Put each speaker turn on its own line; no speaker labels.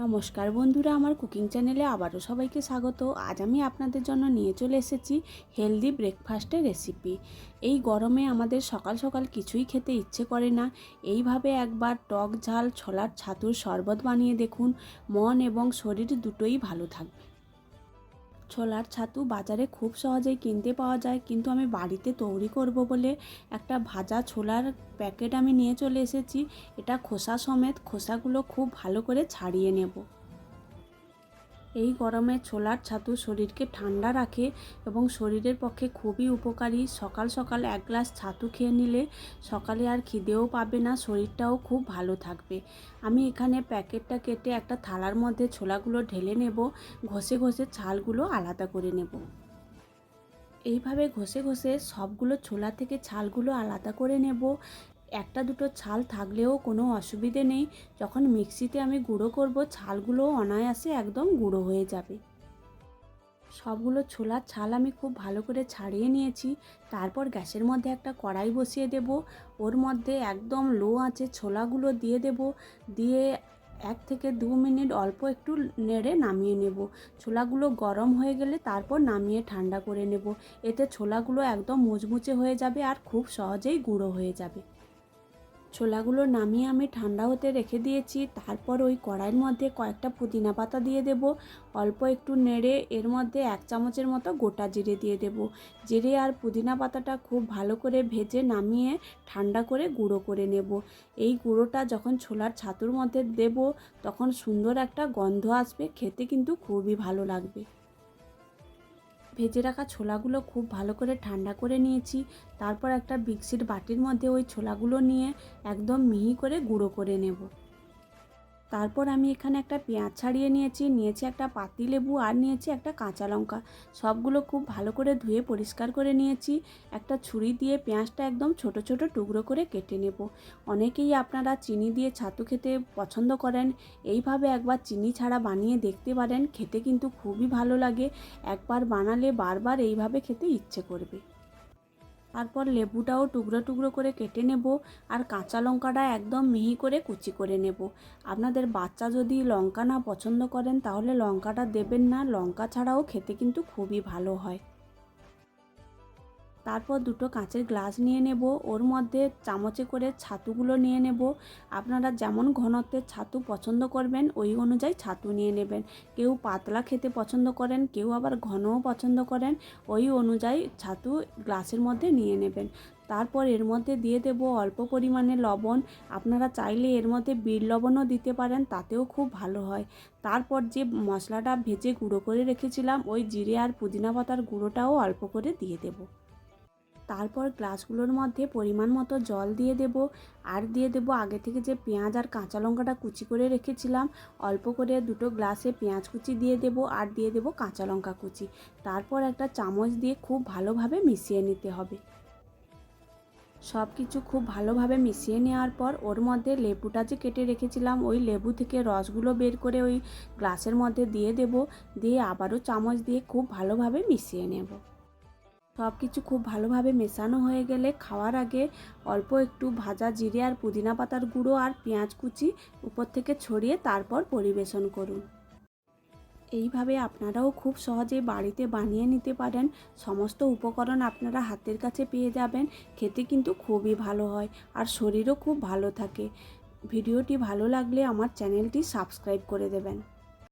নমস্কার বন্ধুরা, আমার কুকিং চ্যানেলে আবারও সবাইকে স্বাগত। আজ আমি আপনাদের জন্য নিয়ে চলে এসেছি হেলদি ব্রেকফাস্টের রেসিপি। এই গরমে আমাদের সকাল সকাল কিছুই খেতে ইচ্ছে করে না। এইভাবে একবার টক ঝাল, ছোলার ছাতুর শরবত বানিয়ে দেখুন। মন এবং শরীর দুটোই ভালো থাকবে। ছোলার ছাতু বাজারে খুব সহজেই কিনতে পাওয়া যায়, কিন্তু আমি বাড়িতে তৈরি করব বলে একটা ভাজা ছোলার প্যাকেট আমি নিয়ে চলে এসেছি। এটা খোসা সমেত খোসাগুলো খুব ভালো করে ছাড়িয়ে নেব। এই গরমে ছোলার ছাতু শরীরকে ঠান্ডা রাখে এবং শরীরের পক্ষে খুবই উপকারী। সকাল সকাল এক গ্লাস ছাতু খেয়ে নিলে সকালে আর খিদেও পাবে না, শরীরটাও খুব ভালো থাকবে। আমি এখানে প্যাকেটটা কেটে একটা থালার মধ্যে ছোলাগুলো ঢেলে নেব, ঘষে ঘষে ছালগুলো আলাদা করে নেব। এইভাবে ঘষে ঘষে সবগুলো ছোলা থেকে ছালগুলো আলাদা করে নেব। একটা দুটো ছাল থাকলেও কোনো অসুবিধে নেই। যখন মিক্সিতে আমি গুঁড়ো করব, ছালগুলো অনায়াসে একদম গুঁড়ো হয়ে যাবে। সবগুলো ছোলার ছাল আমি খুব ভালো করে ছাড়িয়ে নিয়েছি। তারপর গ্যাসের মধ্যে একটা কড়াই বসিয়ে দেব। ওর মধ্যে একদম লো আঁচে ছোলাগুলো দিয়ে দেব। দিয়ে এক থেকে দু মিনিট অল্প একটু নেড়ে নামিয়ে নেব। ছোলাগুলো গরম হয়ে গেলে তারপর নামিয়ে ঠান্ডা করে নেব। এতে ছোলাগুলো একদম মুচমুচে হয়ে যাবে আর খুব সহজেই গুঁড়ো হয়ে যাবে। ছোলাগুলো নামিয়ে আমি ঠান্ডা হতে রেখে দিয়েছি। তারপর ওই কড়াইয়ের মধ্যে কয়েকটা পুদিনা পাতা দিয়ে দেব। অল্প একটু নেড়ে এর মধ্যে এক চামচের মতো গোটা জিরে দিয়ে দেব। জিরে আর পুদিনা পাতাটা খুব ভালো করে ভেজে নামিয়ে ঠান্ডা করে গুঁড়ো করে নেব। এই গুঁড়োটা যখন ছোলার ছাতুর মধ্যে দেব, তখন সুন্দর একটা গন্ধ আসবে। খেতে কিন্তু খুবই ভালো লাগবে। ভেজে রাখা ছোলাগুলো খুব ভালো করে ঠান্ডা করে নিয়েছি। তারপর একটা মিক্সির বাটির মধ্যে ওই ছোলাগুলো নিয়ে একদম মিহি করে গুঁড়ো করে নেব। তারপর আমি এখানে একটা পেঁয়াজ ছাড়িয়ে নিয়েছি নিয়েছি একটা পাতি লেবু আর নিয়েছি একটা কাঁচা লঙ্কা। সবগুলো খুব ভালো করে ধুয়ে পরিষ্কার করে নিয়েছি। একটা ছুরি দিয়ে পেঁয়াজটা একদম ছোট ছোট টুকরো করে কেটে নেব। অনেকেই আপনারা চিনি দিয়ে ছাতু খেতে পছন্দ করেন। এইভাবে একবার চিনি ছাড়া বানিয়ে দেখতে পারেন, খেতে কিন্তু খুবই ভালো লাগে। একবার বানালে বারবার এইভাবে খেতে ইচ্ছে করবে। তারপর লেবুটাও টুকরো টুকরো করে কেটে নেব আর কাঁচা লঙ্কাটা একদম মিহি করে কুচি করে নেব। আপনাদের বাচ্চা যদি লঙ্কা না পছন্দ করেন তাহলে লঙ্কাটা দেবেন না, লঙ্কা ছাড়াও খেতে কিন্তু খুবই ভালো হয়। তারপর দুটো কাঁচের গ্লাস নিয়ে নেব, ওর মধ্যে চামচে করে ছাতুগুলো নিয়ে নেব। আপনারা যেমন ঘনত্বের ছাতু পছন্দ করবেন, ওই অনুযায়ী ছাতু নিয়ে নেবেন। কেউ পাতলা খেতে পছন্দ করেন, কেউ আবার ঘনও পছন্দ করেন, ওই অনুযায়ী ছাতু গ্লাসের মধ্যে নিয়ে নেবেন। তারপর এর মধ্যে দিয়ে দেব অল্প পরিমাণে লবণ। আপনারা চাইলে এর মধ্যে বিট লবণও দিতে পারেন, তাতেও খুব ভালো হয়। তারপর যে মশলাটা ভেজে গুঁড়ো করে রেখেছিলাম, ওই জিরে আর পুদিনা পাতার গুঁড়োটাও অল্প করে দিয়ে দেবো। তারপর গ্লাসগুলোর মধ্যে পরিমাণ মতো জল দিয়ে দেব। আর দিয়ে দেব আগে থেকে যে পেঁয়াজ আর কাঁচা লঙ্কাটা কুচি করে রেখেছিলাম, অল্প করে দুটো গ্লাসে পেঁয়াজ কুচি দিয়ে দেব আর দিয়ে দেব কাঁচা লঙ্কা কুচি। তারপর একটা চামচ দিয়ে খুব ভালোভাবে মিশিয়ে নিতে হবে। সব কিছু খুব ভালোভাবে মিশিয়ে নেওয়ার পর ওর মধ্যে লেবুটা যে কেটে রেখেছিলাম, ওই লেবু থেকে রসগুলো বের করে ওই গ্লাসের মধ্যে দিয়ে দেব। দিয়ে আবারও চামচ দিয়ে খুব ভালোভাবে মিশিয়ে নেব। সব কিছু খুব ভালোভাবে মেশানো হয়ে গেলে খাওয়ার আগে অল্প একটু ভাজা জিরে আর পুদিনা পাতার গুঁড়ো আর পেঁয়াজ কুচি উপর থেকে ছড়িয়ে তারপর পরিবেশন করুন। এইভাবে আপনারাও খুব সহজে বাড়িতে বানিয়ে নিতে পারেন। সমস্ত উপকরণ আপনারা হাতের কাছে পেয়ে যাবেন। খেতে কিন্তু খুবই ভালো হয় আর শরীরও খুব ভালো থাকে। ভিডিওটি ভালো লাগলে আমার চ্যানেলটি সাবস্ক্রাইব করে দেবেন।